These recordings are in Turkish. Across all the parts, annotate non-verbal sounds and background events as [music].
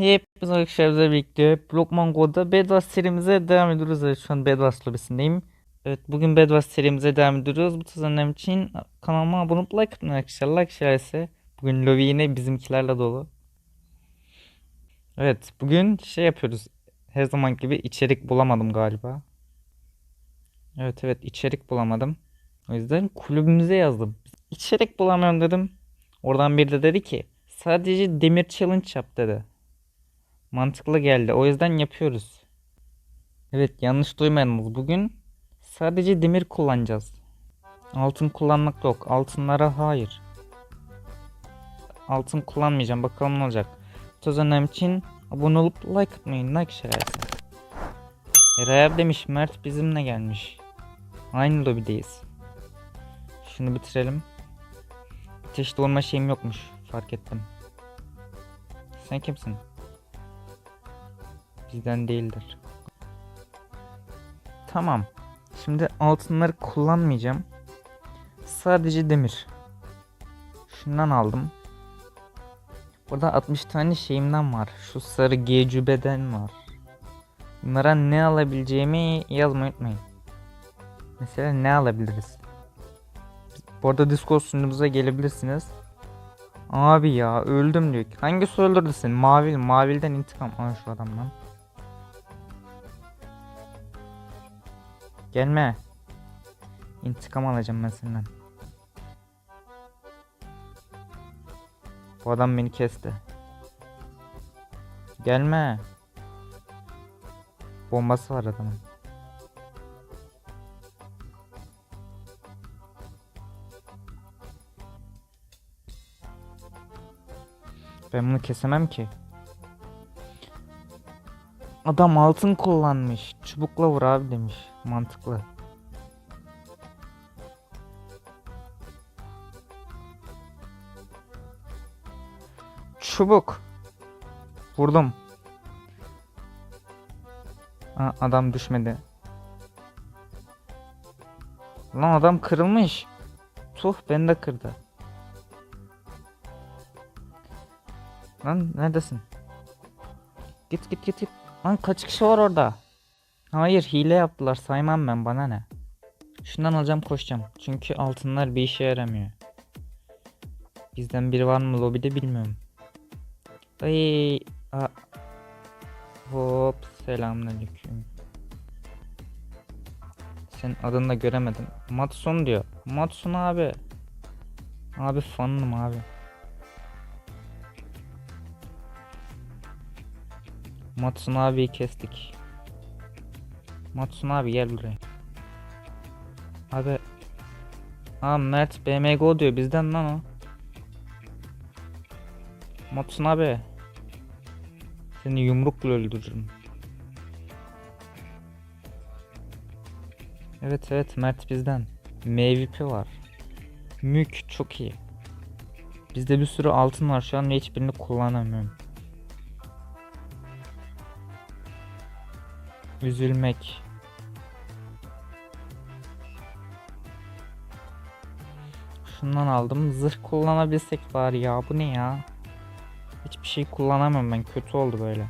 Hepiniz arkadaşlarımızla birlikte Blockman Go'da Bedwars serimize devam ediyoruz. Evet, şu an Bedwars lobisindeyim. Evet bugün Bedwars serimize devam ediyoruz. Bu tazarım için kanalıma abone olup like atın arkadaşlar. Like şerese. Bugün lobi yine bizimkilerle dolu. Evet bugün şey yapıyoruz. Her zaman gibi içerik bulamadım galiba. Evet evet içerik bulamadım. O yüzden kulübümüze yazdım. İçerik bulamıyorum dedim. Oradan biri de dedi ki sadece demir challenge yap dedi. Mantıklı geldi. O yüzden yapıyoruz. Evet yanlış duymayınız. Bugün sadece demir kullanacağız. Altın kullanmak yok. Altınlara hayır. Altın kullanmayacağım. Bakalım ne olacak. Söz önem için abone olup like atmayın. Like şerefsiz. Abi demiş Mert bizimle gelmiş. Aynı lobideyiz. Şunu bitirelim. Ateş doğurma şeyim yokmuş. Fark ettim. Sen kimsin? Bizden değildir. Tamam. Şimdi altınları kullanmayacağım. Sadece demir. Şundan aldım. Burada 60 tane şeyimden var. Şu sarı gecübeden var. Bunlara ne alabileceğimi yazmayı unutmayın. Mesela ne alabiliriz? Bu arada Discord sunucumuza gelebilirsiniz. Abi ya öldüm diyor. Hangisi öldürdü seni? Mavil. Mavilden intikam. Aa şu adamdan. Gelme. İntikam alacağım ben senden. Bu adam beni kesti. Gelme. Bombası var adamın. Ben bunu kesemem ki. Adam altın kullanmış. Çubukla vur abi demiş. Mantıklı. Çubuk. Vurdum. Ha, adam düşmedi. Lan adam kırılmış. Tuh beni de kırdı. Lan neredesin? Git git git git. Lan kaç kişi var orada? Hayır hile yaptılar saymam ben bana ne. Şundan alacağım koşacağım. Çünkü altınlar bir işe yaramıyor. Bizden biri var mı lobide bilmiyorum. Ay, a. Hop selamünaleyküm. Senin adını da göremedim. Matson diyor. Matson abi. Abi fanım abi. Matsun abiyi kestik. Matsun abi gel buraya. Abi. Aa Mert BMGO diyor bizden lan o. Matsun abi. Seni yumrukla öldürürüm. Evet evet Mert bizden. MVP var. Mük çok iyi. Bizde bir sürü altın var şu an ve hiçbirini kullanamıyorum. Üzülmek. Şundan aldım. Zırh kullanabilsek bari ya. Bu ne ya? Hiçbir şey kullanamam ben. Kötü oldu böyle.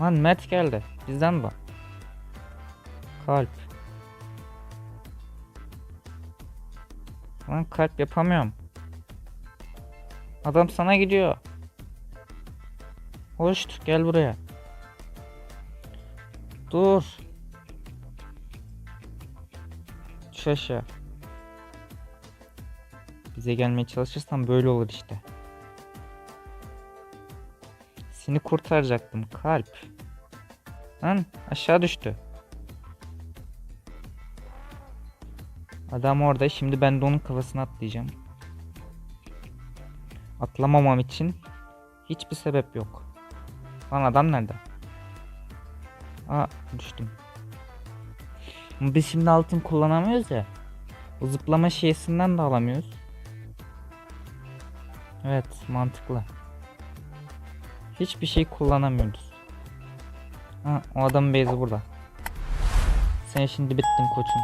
Lan Mert geldi. Bizden bu. Kalp. Lan kalp yapamıyorum. Adam sana gidiyor. Hoş gel buraya. Dur. Düş aşağı. Bize gelmeye çalışırsan böyle olur işte. Seni kurtaracaktım kalp. Lan aşağı düştü. Adam orada şimdi ben de onun kafasına atlayacağım. Atlamamam için hiçbir sebep yok. Lan adam nerede? Aa düştüm. Biz şimdi altın kullanamıyoruz ya. O zıplama şeysinden de alamıyoruz. Evet mantıklı. Hiçbir şey kullanamıyoruz. Ha, o adamın base'i burada. Sen şimdi bittin koçum.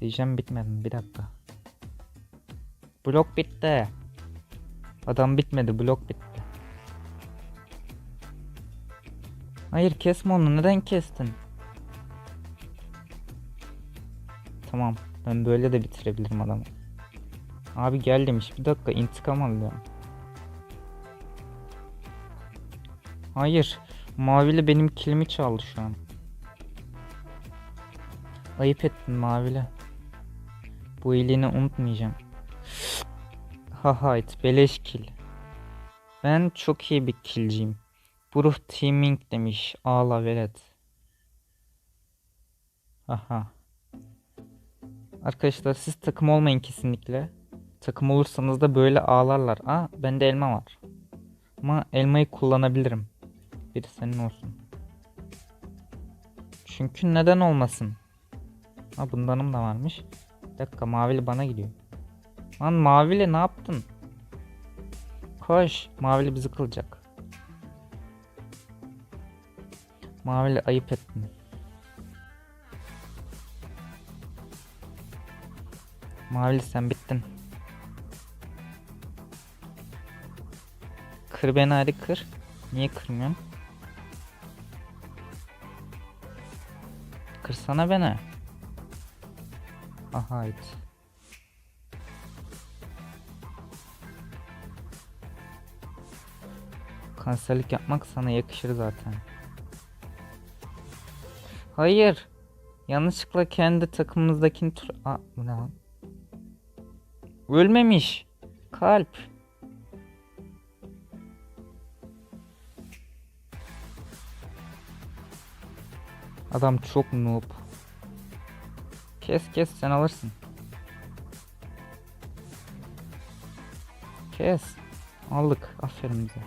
Diyeceğim bitmedin bir dakika. Blok bitti. Adam bitmedi blok bitti. Hayır kesme onu. Neden kestin? Tamam. Ben böyle de bitirebilirim adamı. Abi gel demiş. Bir dakika intikam alıyorum. Hayır. Mavili benim kilimi çaldı şu an. Ayıp ettin Mavili. Bu iyiliğini unutmayacağım. Hahayt beleş kill. Ben çok iyi bir killciyim. Bruh teaming demiş. Ağla velet. Aha. Arkadaşlar siz takım olmayın kesinlikle. Takım olursanız da böyle ağlarlar. Aa bende elma var. Ama elmayı kullanabilirim. Biri senin olsun. Çünkü neden olmasın? Ha bundanım da varmış. Bir dakika mavili bana gidiyor. Lan mavili ne yaptın? Koş. Mavili bizi kılacak. Mavili ayıp ettin. Mavili sen bittin. Kır beni hadi kır. Niye kırmıyorsun? Kırsana beni. Aha ait. Kanserlik yapmak sana yakışır zaten. Hayır. Yanlışlıkla kendi takımımızdakini tur... Aa bu ne lan? Ölmemiş. Kalp. Adam çok noob. Kes kes sen alırsın. Kes. Aldık. Aferin bize.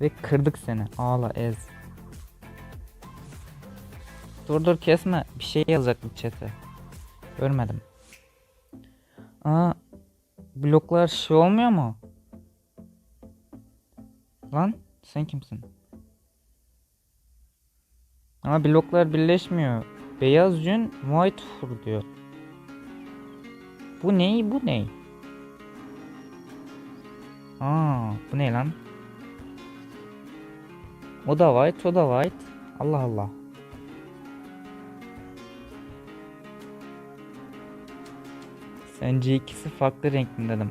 Ve kırdık seni. Ağla ez. Dur dur kesme. Bir şey yazacak bir çete. Görmedim. Aa. Bloklar şey olmuyor mu? Lan sen kimsin? Ama bloklar birleşmiyor. Beyaz yün white fur diyor. Bu ney bu ney? Aa bu ne lan? O da white o da white. Allah Allah. Sence ikisi farklı renk mi dedim.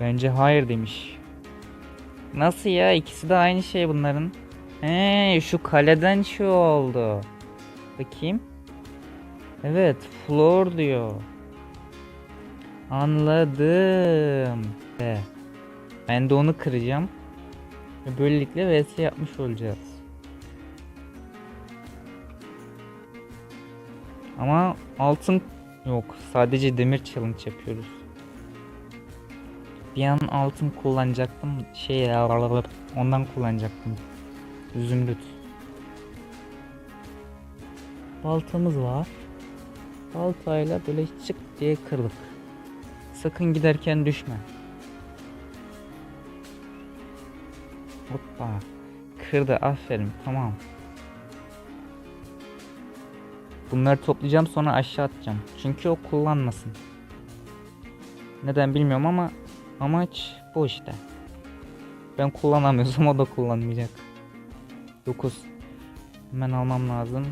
Bence hayır demiş. Nasıl ya ikisi de aynı şey bunların. He şu kaleden şu oldu. Bakayım. Evet floor diyor. Anladım. He. Ben de onu kıracağım. Ve böylelikle vs yapmış olacağız. Ama altın yok. Sadece demir challenge yapıyoruz. Bir an altın kullanacaktım. Şey ondan kullanacaktım. Zümrüt. Baltamız var. Baltayla böyle çık diye kırdık. Sakın giderken düşme. Hoppa. Kırdı aferin tamam. Bunları toplayacağım sonra aşağı atacağım. Çünkü o kullanmasın. Neden bilmiyorum ama amaç bu işte. Ben kullanamıyorsam [laughs] o da kullanmayacak. 9. Hemen almam lazım.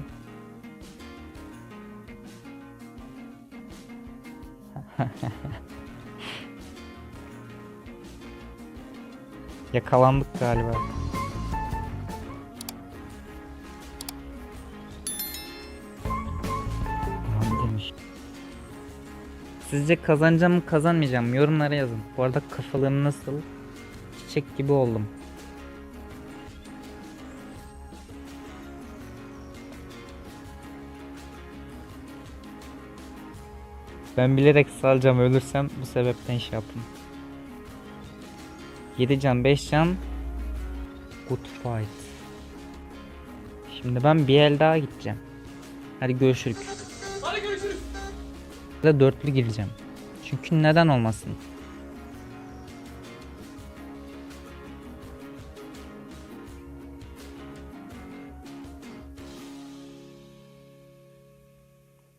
[laughs] Yakalandık galiba. Demiş. Sizce kazanacağım mı kazanmayacağım mı? Yorumlara yazın. Bu arada kafalığım nasıl? Çiçek gibi oldum. Ben bilerek salacağım ölürsem bu sebepten şey yapın. 7 can 5 can Good fight Şimdi ben bir el daha gideceğim Hadi görüşürük Hadi görüşürüz. Da dörtlü gireceğim Çünkü neden olmasın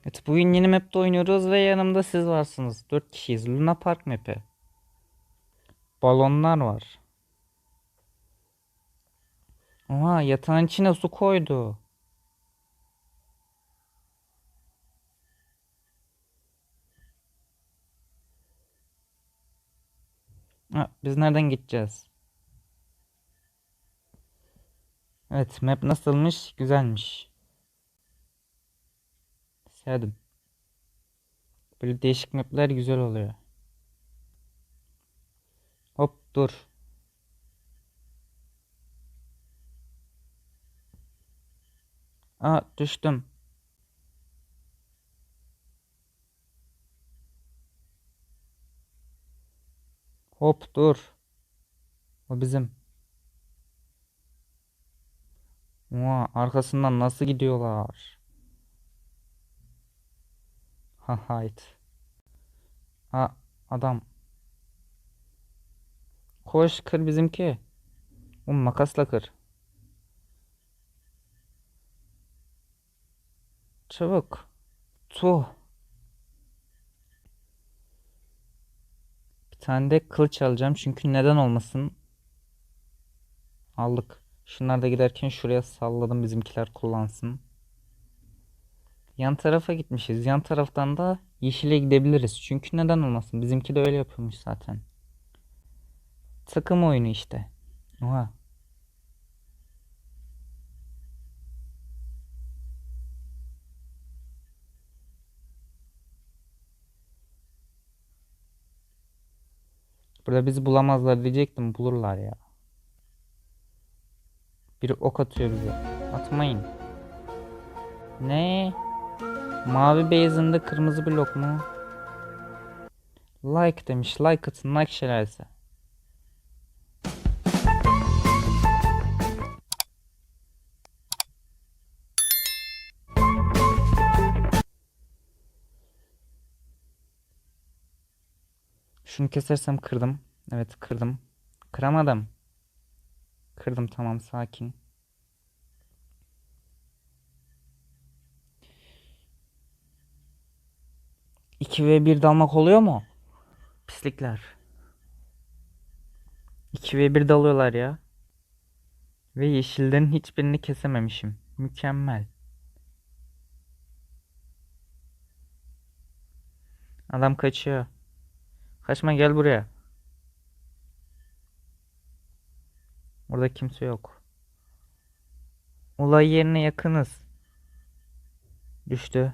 Evet bugün yeni map'te oynuyoruz ve yanımda siz varsınız. 4 kişiyiz. Luna Park map'i. Balonlar var. Oha yatağın içine su koydu. Ha, biz nereden gideceğiz? Evet, map nasılmış? Güzelmiş. Sevdim. Böyle değişik mapler güzel oluyor. Hop dur. Aa düştüm. Hop dur. O bizim. Oha, arkasından nasıl gidiyorlar? Ha hayt. Ha adam. Koş kır bizimki. O makasla kır. Çabuk. Tuh. Tane de kılıç alacağım çünkü neden olmasın. Aldık. Şunlar da giderken şuraya salladım bizimkiler kullansın. Yan tarafa gitmişiz. Yan taraftan da yeşile gidebiliriz. Çünkü neden olmasın? Bizimki de öyle yapıyormuş zaten. Takım oyunu işte. Oha. Burada bizi bulamazlar diyecektim. Bulurlar ya. Biri ok atıyor bize. Atmayın. Ne? Mavi beyazında kırmızı blok mu? Like demiş. Like atın. Like şelalesi. Şunu kesersem kırdım. Evet kırdım. Kıramadım. Kırdım tamam sakin. İki ve bir dalmak oluyor mu? Pislikler. 2 ve 1 dalıyorlar ya. Ve yeşillerin hiçbirini kesememişim. Mükemmel. Adam kaçıyor. Kaçma gel buraya. Burada kimse yok. Olay yerine yakınız. Düştü.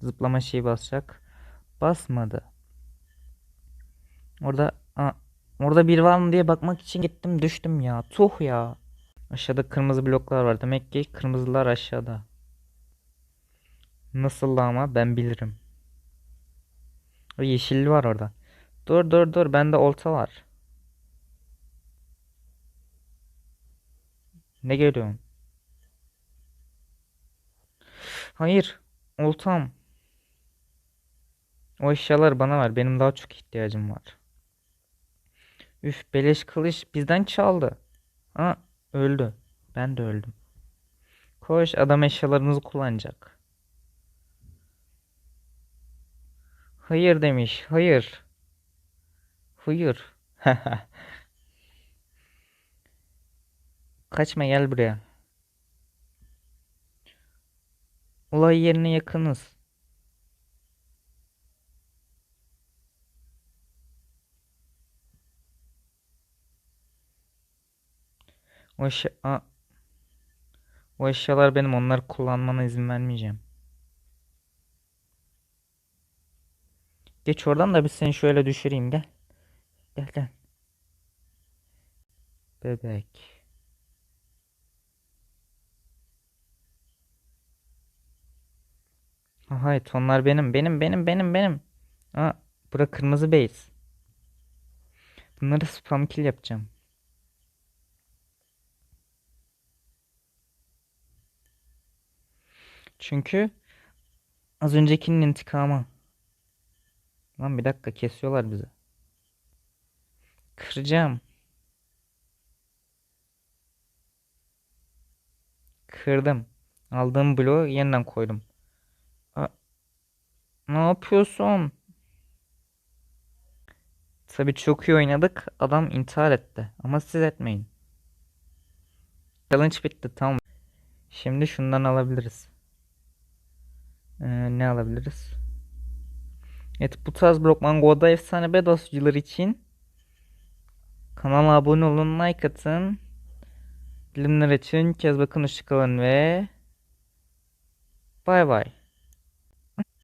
Zıplama şeyi basacak. Basmadı. Orada Aa, orada bir var mı diye bakmak için gittim düştüm ya. Tuh ya. Aşağıda kırmızı bloklar var. Demek ki kırmızılar aşağıda. Nasıl ama ben bilirim. O yeşilli var orada. Dur dur dur bende olta var. Ne görüyorsun? Hayır. Oltam. O eşyaları bana ver. Benim daha çok ihtiyacım var. Üf beleş kılıç bizden çaldı. Ha öldü. Ben de öldüm. Koş adam eşyalarımızı kullanacak. Hayır demiş. Hayır. Hayır. [laughs] Kaçma gel buraya. Olay yerine yakınız. O eşya... O eşyalar benim. Onları kullanmana izin vermeyeceğim. Geç oradan da bir seni şöyle düşüreyim gel. Gel gel. Bebek. Ha, Hayır onlar benim. Benim benim benim benim. Aa, bura kırmızı base. Bunları spam kill yapacağım. Çünkü az öncekinin intikamı. Lan bir dakika kesiyorlar bizi. Kıracağım. Kırdım. Aldığım bloğu yeniden koydum. Aa, ne yapıyorsun? Tabii çok iyi oynadık. Adam intihar etti. Ama siz etmeyin. Challenge bitti tamam. Şimdi şundan alabiliriz. Ee, ne alabiliriz? Evet bu tarz Brockman Go'da efsane bedoscular için kanala abone olun, like atın. Bilimler için kez bakın hoşçakalın ve bay bay.